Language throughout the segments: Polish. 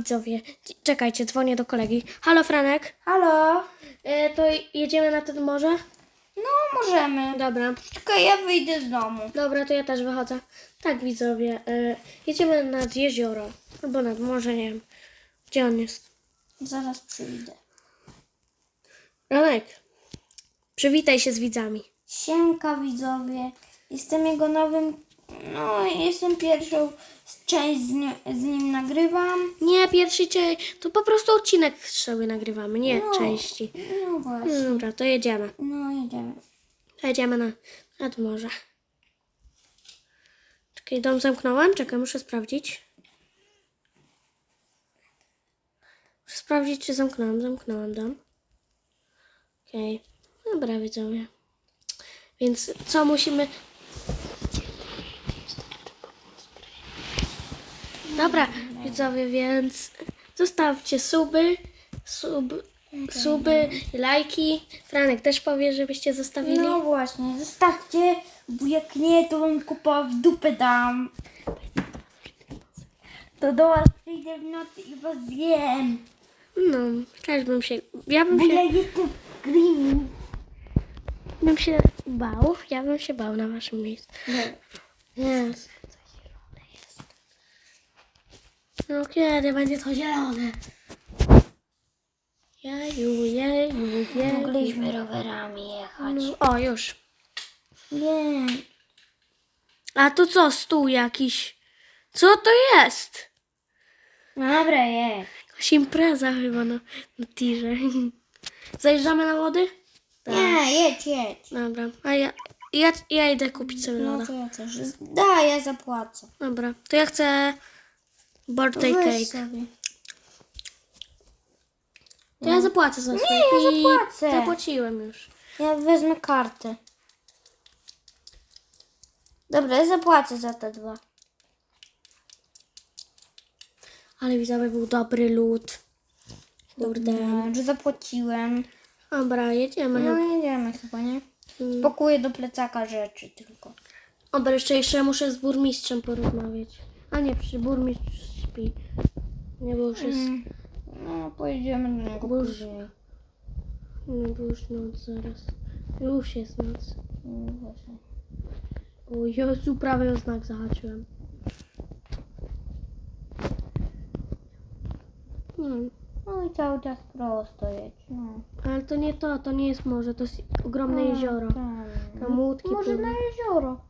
Widzowie, czekajcie, dzwonię do kolegi. Halo Franek, Halo? e, to jedziemy na to morze? No, możemy. Dobra, Czekaj, ja wyjdę z domu. dobra, to ja też wychodzę. Tak, widzowie, e, jedziemy nad jezioro, albo nad morze, nie wiem. Gdzie on jest? Zaraz przyjdę. Franek, przywitaj się z widzami. Siemka widzowie. Jestem jego nowym... No, jestem pierwszą część z, ni- z nim nagrywam. Nie, pierwszy cię, to po prostu odcinek sobie nagrywamy, nie No. części. No właśnie. No Dobra, to jedziemy. No, jedziemy. Jedziemy na, nad morze. Czekaj, dom zamknąłem? Czekaj, muszę sprawdzić. Muszę sprawdzić, czy zamknąłem. Zamknąłem dom. Okej. Dobra, widzowie. Więc co musimy... Dobra, widzowie, więc zostawcie suby, sub, suby, lajki. Franek też powie, żebyście zostawili. No właśnie, zostawcie, bo jak nie, to wam kupa w dupę dam. To do was przyjdę w nocy i was zjem. No, też bym się. Ja bym Bo ja się, jestem green. bym się bał. Ja bym się bał na waszym miejscu. Jest. No kiedy będzie to zielone? Jeju, jeju, jeju. Mogliśmy rowerami jechać. No, o, już. Nie. A to co, stół jakiś? Co to jest? Dobra, jest. Jakaś impreza chyba na, na tirze. Zajeżdżamy na wody? Nie, jedź, jedź. Dobra, a ja, ja, ja idę kupić sobie No loda. to ja też. Da, ja zapłacę. Dobra, to ja chcę birthday Weź cake. sobie. To ja zapłacę za swoje ja zapłacę. Zapłaciłem już. Ja wezmę kartę. Dobra, ja zapłacę za te dwa. Ale widzowie był dobry lód. Kurde. Już zapłaciłem. Dobra, jedziemy. No jedziemy chyba, nie? Pakuję do plecaka rzeczy tylko. Dobra, jeszcze, jeszcze muszę z burmistrzem porozmawiać. A nie, przy burmistrz Nie, bo już jest... No, pojedziemy do niego Bo już- później. No, bo już noc zaraz. Już jest noc. No, właśnie. O Jezu, prawie o znak zahaczyłem. Hmm. No i cały czas prosto jedź. No. Ale to nie to, to nie jest morze, to jest ogromne jezioro. Tam. Tam łódki Może płyną. na jezioro.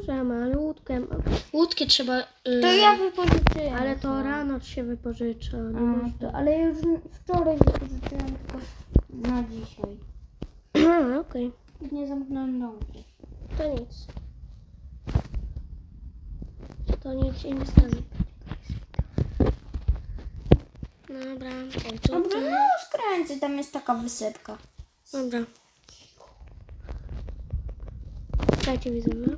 Możemy, ale łódkę... Trzeba... y, To ja wypożyczyłem. Ale to rano się wypożycza. Nie A, można. to, ale ja już wczoraj wypożyczyłem tylko na dzisiaj. A, Okej, I nie zamknąłem domu. to nic. To nic się nie stanie. Dobra, to, Dobra, no skręcę, tam jest taka wysypka. dobra. Dajcie mi zęby.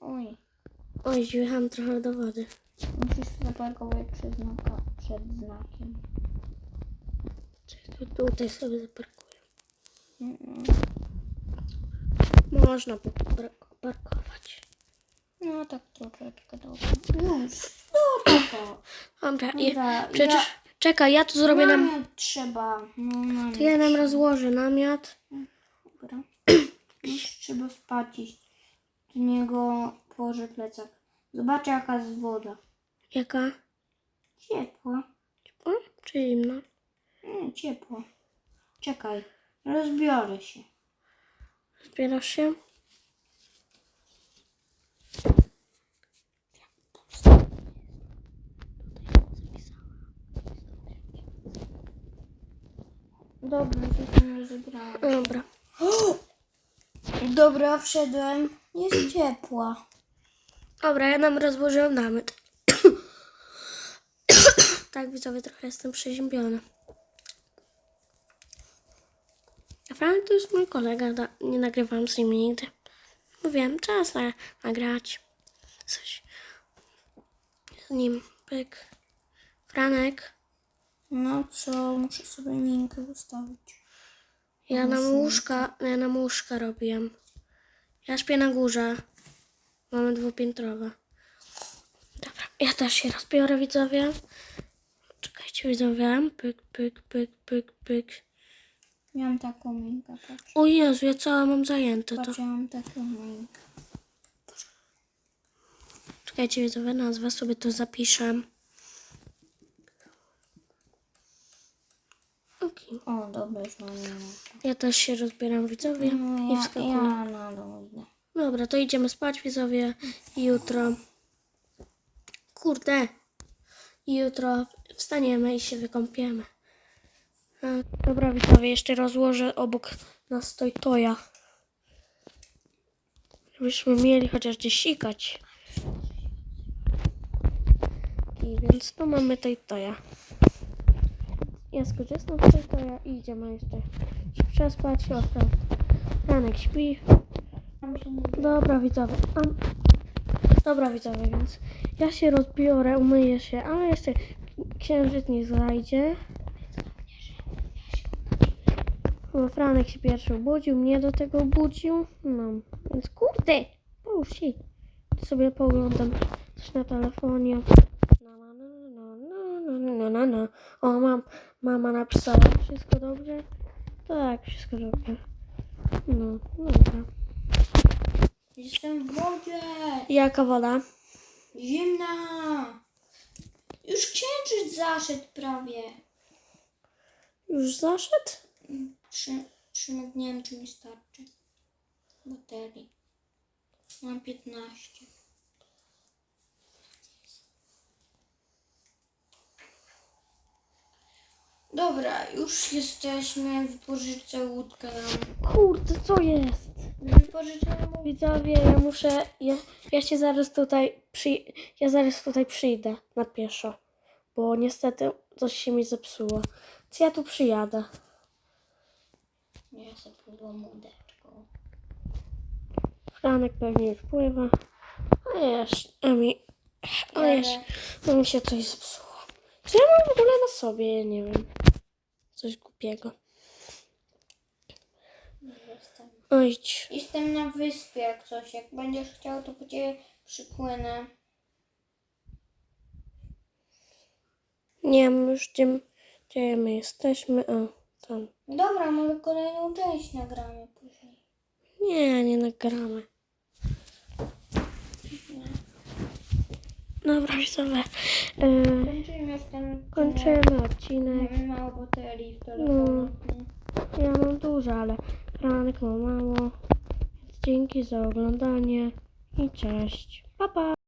Oj, Oj, zjechałam trochę do wody. musisz zaparkować przed, znaka, przed znakiem. Czekaj, to tutaj sobie zaparkuję. Mm, Można parkować. No tak troszeczkę dobra. Już. No tako. Dobra, je, przecież... ja- Czekaj, ja tu zrobię nam... Namiot trzeba. No, namiot. To ja nam rozłożę namiot. Dobra. Już trzeba spać iść. Do niego położę plecak. Zobaczę jaka jest woda. Jaka? Ciepła. O, czy zimna? Nie, ciepła. Czekaj. Rozbiorę się. Zbierasz się? Dobra, że się nie rozebrałam. Dobra. Dobra, wszedłem. Jest ciepła. Dobra, ja nam rozłożyłem namiot. tak, widzowie, trochę jestem przeziębiona. A to jest mój kolega, nie nagrywałam z nim nigdy. Mówiłem, czas na, nagrać coś z nim. Pyk. Franek, No co, muszę sobie minkę ustawić. ja nam łóżka, ja nam łóżka robiłem. Ja śpię na górze. Mamy dwupiętrowe. Dobra, ja też się rozbiorę, widzowie. Czekajcie, widzowie. Pyk, pyk, pyk, pyk, pyk. Miałam taką minkę, patrz. O Jezu, ja cała mam zajęte to. Patrz, ja mam taką minkę. Czekajcie, widzowie, nazwę sobie to zapiszę. Okej. O, dobra, już mam minkę. Ja też się rozbieram, widzowie. No, I ja, wskakuję. ja na dół idę. Dobra, to idziemy spać, widzowie. Jutro. Kurde. Jutro wstaniemy i się wykąpiemy. E, Dobra, widzowie, jeszcze rozłożę obok nas stoi toja. Żebyśmy mieli chociaż gdzie sikać. I więc tu mamy tej toja. Ja skorzystam z tej toja i idziemy jeszcze się przespać. O, tam Ranek śpi. Dobra widzowie. A... Dobra widzowie, więc ja się rozbiorę, umyję się, ale jeszcze księżyc nie zajdzie. Bo Franek się pierwszy obudził, mnie do tego obudził. No, więc kurde, połóż się. Sobie pooglądam coś na telefonie. No, no, no. O, mam, mama napisała. Wszystko dobrze? Tak, wszystko dobrze. No, dobra. Jestem w wodzie. Jaka woda? Zimna. Już księżyc zaszedł prawie. Już zaszedł? Trzy, trzy nie wiem, czy mi starczy baterii. Mam 15. Dobra, już jesteśmy. Wypożyczę łódkę nam. Kurde, co jest? Wypożyczę. Widzowie, ja muszę. Ja, ja się zaraz tutaj przy, Ja zaraz tutaj przyjdę na pieszo. Bo niestety coś się mi zepsuło. Czy ja tu przyjadę? Ja sobie pływam łódeczką. Franek pewnie już pływa. A jeszcze. A mi. A jeszcze. Mi się coś zepsuło. Czy ja mam w ogóle na sobie? Ja nie wiem. Coś głupiego. Jestem. Ojdź. Jestem na wyspie jak coś. Jak będziesz chciał, to po ciebie przypłynę. Nie wiem już gdzie, gdzie my jesteśmy. O, tam. Dobra, może kolejną część nagramy później. Nie, nie nagramy. Dobra, widzowie. Yy, Kończymy już ten kończymy odcinek. Mamy mało w telefonie. Ja mam dużo, ale Franek ma mało. Więc dzięki za oglądanie i cześć. Pa, pa.